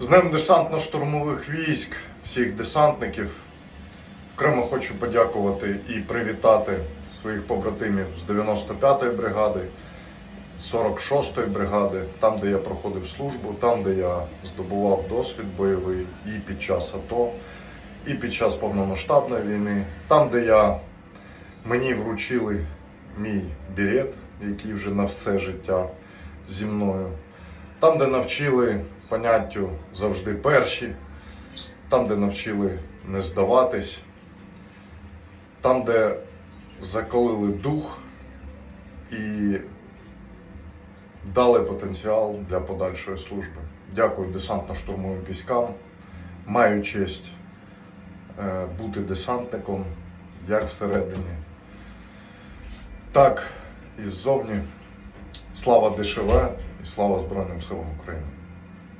З Днем десантно-штурмових військ, всіх десантників. Окремо хочу подякувати і привітати своїх побратимів з 95-ї бригади, з 46-ї бригади, там, де я проходив службу, там, де я здобував досвід бойовий і під час АТО, і під час повномасштабної війни, там, де я, мені вручили мій берет, який вже на все життя зі мною. Там, де навчили поняттю завжди перші, там, де навчили не здаватись, там, де закалили дух і дали потенціал для подальшої служби. Дякую десантно-штурмовим військам. Маю честь е, бути десантником як всередині, так і ззовні. Слава ДШВ і слава Збройним силам України.